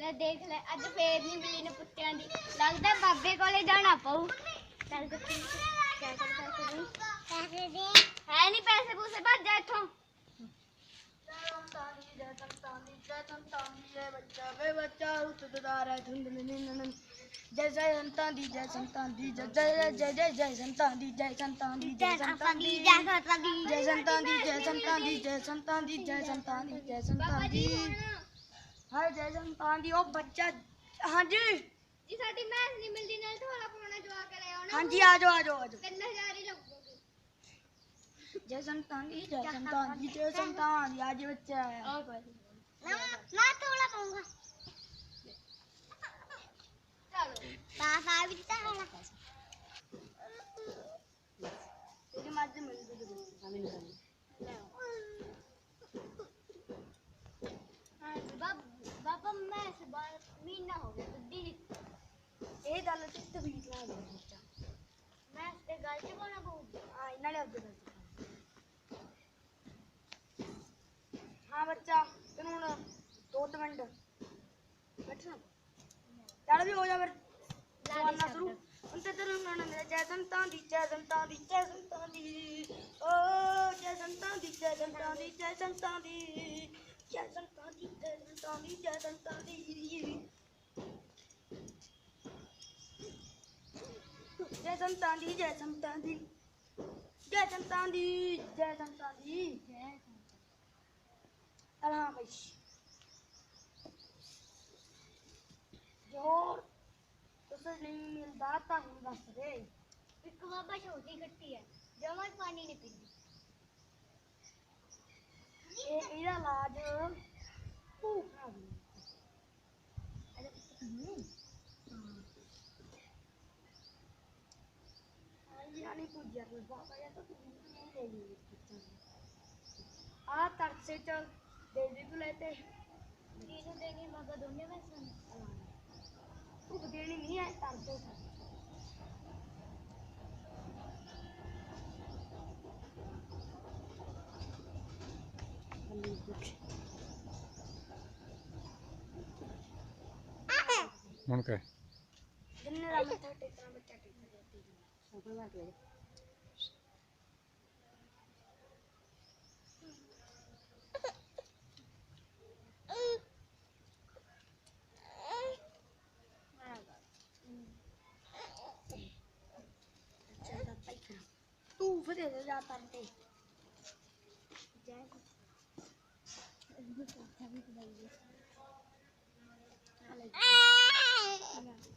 ਲੈ ਦੇਖ ਲੈ ਅੱਜ ਫੇਰ ਨਹੀਂ ਮਿਲੀ ਨੇ ਪੁੱਤਿਆਂ ਦੀ ਲੱਗਦਾ ਬਾਬੇ ਕੋਲੇ ਜਾਣਾ ਪਊ ਚੱਲ ਜੱਤੀ ਕਿਆ ਕਰ ਪੈਸੇ ਦੇ ਪੈਸੇ ਦੇ ਹੈ ਨਹੀਂ ਪੈਸੇ ਪੂਸੇ ਭੱਜ ਜਾ ਇੱਥੋਂ ਜੈ ਜੈ ਸੰਤਾਂ ਦੀ ਜੈ ਸੰਤਾਂ ਦੀ ਜੈ ਜੈ ਜੈ ਜੈ ਜੈ ਸੰਤਾਂ ਦੀ ਜੈ ਸੰਤਾਂ ਦੀ ਜੈ ਸੰਤਾਂ ਦੀ ਜੈ ਸੰਤਾਂ ਦੀ ਜੈ ਸੰਤਾਂ ਦੀ ਜੈ ਸੰਤਾਂ ਦੀ ਜੈ ਸੰਤਾਂ ਦੀ ਜੈ ਸੰਤਾਂ ਦੀ ਜੈ ਸੰਤਾਂ ਬਾਬਾ ਦੀ ਜੀ ਹੁਣ ਹਾਏ ਜੈ ਸੰਤਾਂ ਦੀ ਉਹ ਬੱਚਾ ਹਾਂਜੀ ਜੀ ਸਾਡੀ ਮੈਸ ਨਹੀਂ ਮਿਲਦੀ ਨਾਲ ਥੋੜਾ ਪਾਉਣਾ ਜਵਾ ਕੇ ਲੈ ਆਉਣਾ ਹਾਂਜੀ ਆ ਜਾਓ ਆ ਜਾਓ ਆ ਜਾਓ 3000 ਹੀ ਲੱਗੂਗੀ ਜੈ ਸੰਤਾਂ ਦੀ ਜੈ ਸੰਤਾਂ ਦੀ ਜੈ ਸੰਤਾਂ ਦੀ ਅੱਜ ਬੱਚਾ ਆਇਆ ਨਾ ਮੈਂ ਥੋੜਾ ਪਾਉਂਗਾ ਚਲੋ ਪਾਪਾ ਵੀ ਦਿੱਤਾ ਹੋਣਾ ਇਹਦੀ ਮੱਝ ਮਿਲ ਜੂ ना हो गया तो, तो दी ये डालो तो तो भी हो गया मैं इससे गलती को ना बोल हाँ इन्ना अब गलती हाँ बच्चा तनु ना दो मिनट बैठना? चल भी हो जा फिर। जाना शुरू। उनसे तो तेरे नाना मेरा। जय संतान दी जय संतान दी जय संतान दी। ओ जय संतान दी जय संतान दी जय संतान दी। जय संतान दी जय संतान दी जय संतान दी। जय संतान दी जय संतान दी जय संतान दी जय संतान दी जय अरे हाँ भाई ज़ोर। उसे नहीं मिलता था ही बस रे। इसको बाबा छोटी कट्टी है जमर पानी नहीं पी ये मेरा लाज भूख ना अरे आ तर से चल देवी को लेते तीनों देंगे मगर दोनों में सन तू देनी नहीं है। तर से सन मन काय fuori dalla parte Gente. Allora.